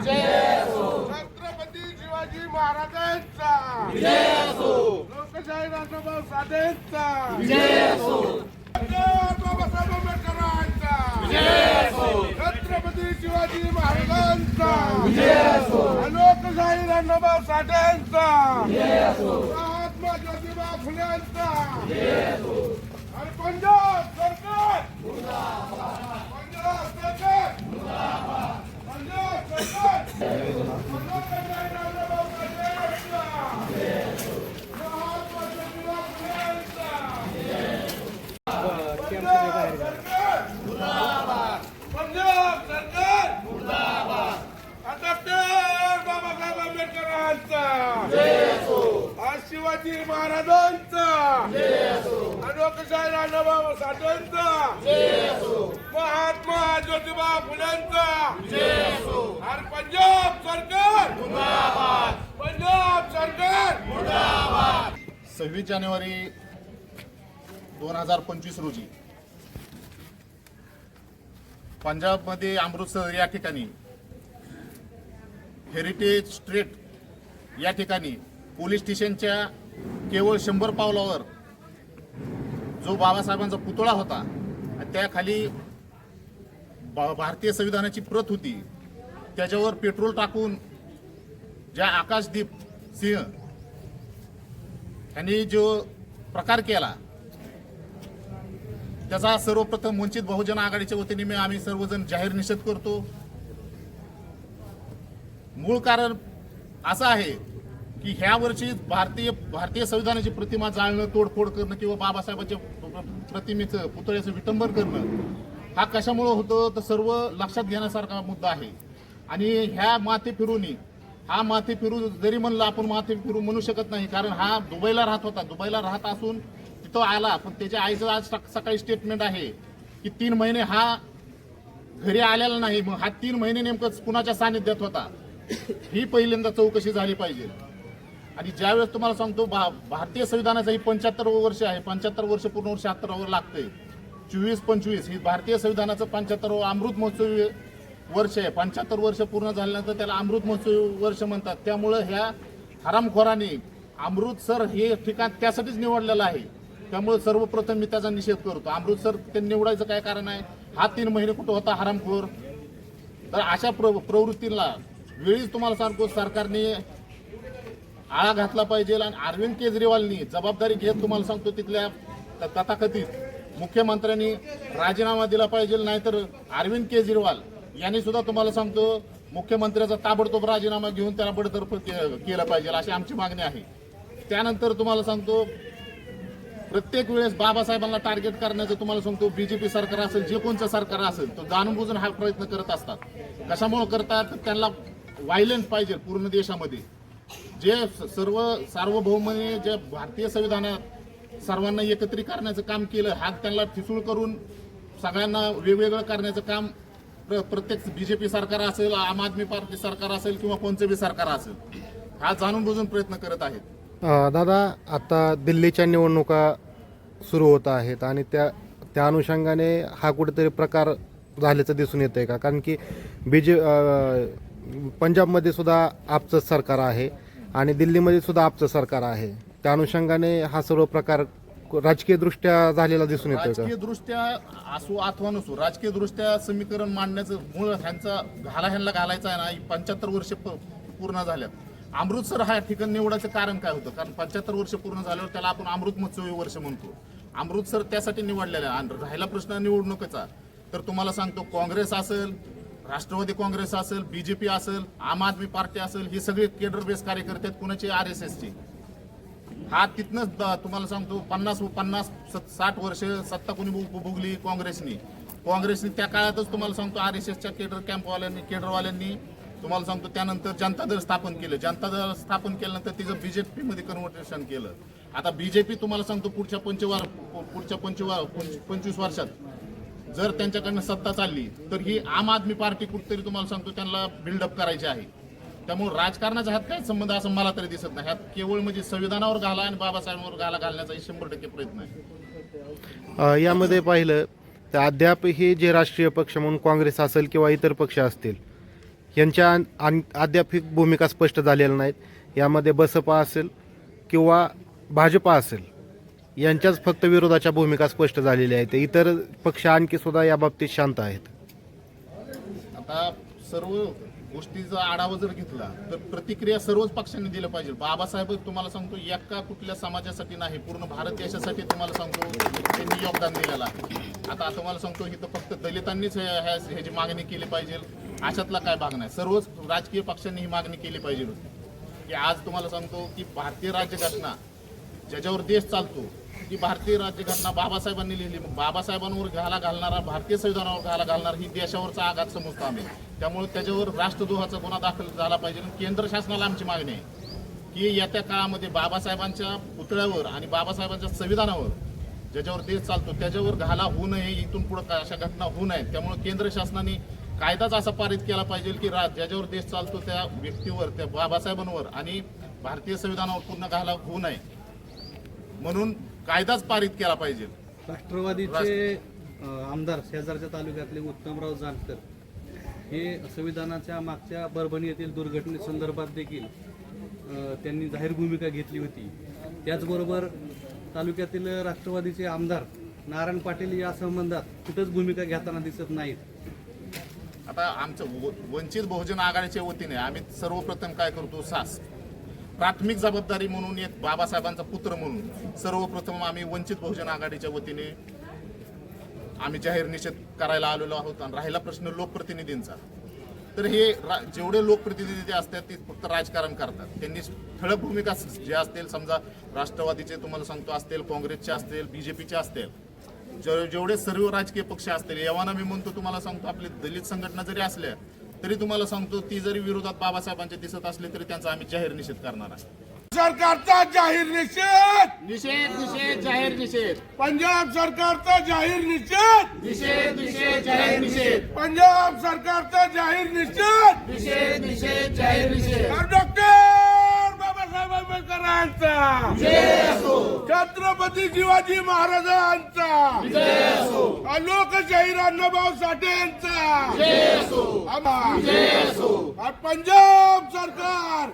छत्रपती शिवाजी महाराजांचा. लोकशाही राष्ट्रभाऊ बाबासाहेब आंबेडकरांचा. छत्रपती शिवाजी महाराजांचा. लोकशाही राष्ट्रभाऊ साठेंचा महात्मा ज्योतिबा फुलेंचा. आणि पंजाब सरकार पंजाब सरकार पंजाब सरकार लोकशाही राष्ट्रभाऊ साठेंचा महात्मा ज्योतिबा फुलेंचा पंजाब सरकार पंजाब सरकार डॉक्टर बाबासाहेब आंबेडकरांचा आज शिवाजी महाराजांचा आणि लोकशाही राजाभाऊ महात्मा ज्योतिबा फुलेंचा. आणि पंजाब सरकार. पंजाब सरकार. सव्वीस जानेवारी दोन हजार पंचवीस रोजी पंजाबमध्ये अमृतसर या ठिकाणी हेरिटेज स्ट्रीट या ठिकाणी पोलीस स्टेशनच्या केवळ शंभर पावलावर जो बाबासाहेबांचा पुतळा होता आणि त्याखाली भारतीय संविधानाची प्रत होती. त्याच्यावर पेट्रोल टाकून ज्या आकाशदीप सिंह यांनी जो प्रकार केला त्याचा सर्वप्रथम वंचित बहुजन आघाडीच्या वतीने मी आम्ही सर्वजण जाहीर निषेध करतो. मूळ कारण असं आहे की ह्या वर्षी भारतीय भारतीय संविधानाची प्रतिमा जाळणं तोडफोड करणं किंवा बाबासाहेबांच्या प्रतिमेचं पुतळ्याचं विटंबन करणं हा कशामुळं होतं? तर सर्व लक्षात घेण्यासारखा मुद्दा आहे. आणि ह्या माथे फिरूनी हा माथे फिरू जरी म्हणलं आपण माथे फिरू म्हणू शकत नाही कारण हा दुबईला राहत होता. दुबईला राहत असून तिथं आला पण त्याच्या आईचं आज सकाळी स्टेटमेंट आहे की तीन महिने हा घरी आलेला नाही. मग हा तीन महिने नेमकं कुणाच्या सानिध्यात होता? ही पहिल्यांदा चौकशी झाली पाहिजे. आणि ज्यावेळेस तुम्हाला सांगतो भा भारतीय संविधानाचं ही पंच्याहत्तर वर्ष आहे. पंच्याहत्तर वर्ष पूर्ण शहात्तरावर लागते चोवीस पंचवीस. ही भारतीय संविधानाचं पंच्याहत्तर अमृत महोत्सवी वर्ष आहे. पंच्याहत्तर वर्ष पूर्ण झाल्यानंतर त्याला अमृत महोत्सवी वर्ष म्हणतात. त्यामुळं ह्या हरामखोराने अमृतसर हे ठिकाण त्यासाठीच निवडलेलं आहे. त्यामुळे सर्वप्रथम मी त्याचा निषेध करतो. अमृतसर ते निवडायचं काय कारण आहे? हा तीन महिने कुठं होता हरामखोर? तर अशा प्र प्रवृत्तीला वेळीच तुम्हाला सांगतो सरकारने आळा घातला पाहिजे आणि अरविंद केजरीवालनी जबाबदारी घेत तुम्हाला सांगतो तिथल्या तथाकथित मुख्यमंत्र्यांनी राजीनामा दिला पाहिजे नाहीतर अरविंद केजरीवाल यांनी सुद्धा तुम्हाला सांगतो मुख्यमंत्र्याचा ताबडतोब राजीनामा घेऊन त्याला बडतर्फ के- केलं पाहिजे अशी आमची मागणी आहे. त्यानंतर तुम्हाला सांगतो प्रत्येक वेळेस बाबासाहेबांना टार्गेट करण्याचं तुम्हाला सांगतो बीजेपी सरकार असेल जे कोणचं सरकार असेल तो जाणूनबुजून हा प्रयत्न करत असतात. कशामुळे करतात? त्यांना व्हायलन्स पाहिजे पूर्ण देशामध्ये. जे सर्व सार्वभौमने जे भारतीय संविधानात सर्वांना एकत्रित करण्याचं काम केलं हा त्यांना ठिसूळ करून सगळ्यांना वेगवेगळं करण्याचं काम प्र- प्रत्येक पी सरकार असेल आम आदमी पार्टी सरकार असेल किंवा कोणचं बी सरकार असेल हा जाणून बुजून प्रयत्न करत आहेत. दादा आता दिल्लीच्या निवडणुका सुरू होत आहेत आणि त्या त्या अनुषंगाने हा कुठेतरी प्रकार झाल्याचं दिसून येत आहे का? कारण की बी जे पंजाबमध्ये सुद्धा आपचं सरकार आहे. आणि दिल्लीमध्ये सुद्धा आपचं सरकार आहे. त्या अनुषंगाने हा सर्व प्रकार राजकीय दृष्ट्या झालेला दिसून येतो राजकीय दृष्ट्या असो अथवा नसो राजकीय दृष्ट्या समीकरण मांडण्याचं मूळ ह्यांचा घाला ह्यांना घालायचा आहे ना पंच्याहत्तर वर्ष प- पूर्ण झाल्यात. अमृतसर हा ठिकाण निवडायचं कारण काय होतं? कारण पंच्याहत्तर वर्ष पूर्ण झाल्यावर त्याला आपण अमृत महोत्सवी वर्ष म्हणतो. अमृतसर त्यासाठी निवडलेलं आहे. आणि राहिला प्रश्न निवडणुकीचा. तर तुम्हाला सांगतो काँग्रेस असेल राष्ट्रवादी काँग्रेस असेल बीजेपी असेल आम आदमी पार्टी असेल हे सगळे केडर बेस कार्यकर्ते आहेत कुणाचे? आर एस एसचे. हा तिथनंच द- तुम्हाला सांगतो पन्नास पन्नास साठ वर्ष सत्ता कोणी भोग- भोगली काँग्रेसनी. काँग्रेसनी त्या काळातच तुम्हाला सांगतो आर एस एसच्या केडर कॅम्पवाल्यांनी केडरवाल्यांनी तुम्हाला सांगतो त्यानंतर जनता दल स्थापन केलं. जनता दल स्थापन केल्यानंतर तिचं बी जे पीमध्ये कन्व्हर्टेशन केलं. आता बीजेपी तुम्हाला सांगतो पुढच्या पंचवार पुढच्या पंचवार पंचवीस वर्षात जर त्यांच्याकडनं सत्ता चालली तर ही आम आदमी पार्टी कुठतरी तुम्हाला सांगतो त्यांना बिल्डअप करायची आहे. त्यामुळे राजकारणाचा ह्यात काय संबंध असं मला तरी दिसत नाही. ह्यात केवळ म्हणजे संविधानावर घाला आणि बाबासाहेबांवर घाला घालण्याचाही शंभर टक्के प्रयत्न आहे. यामध्ये पाहिलं तर अद्याप हे जे राष्ट्रीय पक्ष म्हणून काँग्रेस असेल किंवा इतर पक्ष असतील यांच्या अन- अद्याप ही भूमिका स्पष्ट झालेल्या नाहीत. यामध्ये बसपा असेल किंवा भाजपा असेल. यांच्याच फक्त विरोधाच्या भूमिका स्पष्ट झालेल्या आहेत. इतर पक्ष आणखी सुद्धा या बाबतीत शांत आहेत. आता सर्व गोष्टीचा आढावा जर घेतला तर प्रतिक्रिया सर्वच पक्षांनी दिलं पाहिजे बाबासाहेब तुम्हाला सांगतो एका कुठल्या समाजासाठी नाही पूर्ण भारत देशासाठी तुम्हाला सांगतो त्यांनी योगदान दिलेलं आहे. आता तुम्हाला सांगतो इथं फक्त दलितांनीच ह्या- ह्याची मागणी केली पाहिजे. अशातला काय भाग नाही. सर्वच राजकीय पक्षांनी ही मागणी केली पाहिजे. होती की आज तुम्हाला सांगतो की भारतीय राज्यघटना ज्याच्यावर देश चालतो ती भारतीय राज्यघटना बाबासाहेबांनी लिहिली. मग बाबासाहेबांवर घाला घालणारा भारतीय संविधानावर घाला घालणार ही देशावरचा आघात समजतो आम्ही. त्यामुळे त्याच्यावर राष्ट्रद्रोहाचा गुन्हा दाखल झाला पाहिजे केंद्र शासनाला आमची मागणी आहे की येत्या काळामध्ये बाबासाहेबांच्या पुतळ्यावर आणि बाबासाहेबांच्या संविधानावर ज्याच्यावर देश चालतो त्याच्यावर घाला होऊ नये इथून पुढे अशा घटना होऊ नयेत. त्यामुळे केंद्र शासनाने कायदाच असा पारित केला पाहिजे की रा ज्याच्यावर देश चालतो त्या व्यक्तीवर त्या बाबासाहेबांवर आणि भारतीय संविधानावर पूर्ण घाला होऊ नये. म्हणून कायदाच पारित केला पाहिजे. राष्ट्रवादीचे आमदार शेजारच्या तालुक्यातले उत्तमराव जानकर हे संविधानाच्या मागच्या परभणी येथील दुर्घटनेसंदर्भात देखील त्यांनी जाहीर भूमिका घेतली होती. त्याचबरोबर तालुक्यातील राष्ट्रवादीचे आमदार नारायण पाटील या संबंधात कुठंच भूमिका घेताना दिसत नाहीत. आता आमचं वंचित बहुजन आघाडीच्या वतीने आम्ही सर्वप्रथम काय करतो? सास. प्राथमिक जबाबदारी म्हणून एक बाबासाहेबांचा पुत्र म्हणून सर्वप्रथम आम्ही वंचित बहुजन आघाडीच्या वतीने आम्ही जाहीर निषेध करायला आलेलो आहोत आणि राहिला प्रश्न लोकप्रतिनिधींचा. तर हे रा- जेवढे लोकप्रतिनिधी जे असतात ते फक्त राजकारण करतात. त्यांनी ठळक भूमिका जे असतील समजा राष्ट्रवादीचे तुम्हाला सांगतो असतील काँग्रेसचे असतील बीजेपीचे असतील जेवढे सर्व राजकीय पक्ष असतील एव्हाना मी म्हणतो तुम्हाला सांगतो आपली दलित संघटना जरी असल्या तरी तुम्हाला सांगतो ती जरी विरोधात बाबासाहेबांचे दिसत असले तरी त्यांचा आम्ही जाहीर निषेध करणार आहे. सरकारचा जाहीर निषेध! निषेध निषेध जाहीर निषेध. पंजाब सरकारचा जाहीर निषेध! निषेध निषेध जाहीर निषेध. पंजाब सरकारचा जाहीर निषेध! निषेध निषेध जाहीर निषेध. डॉक्टर! आंबेडकरांचा छत्रपती शिवाजी महाराजांचा. लोकशाहीर अण्णाभाऊ आम्हा- आणि पंजाब सरकार.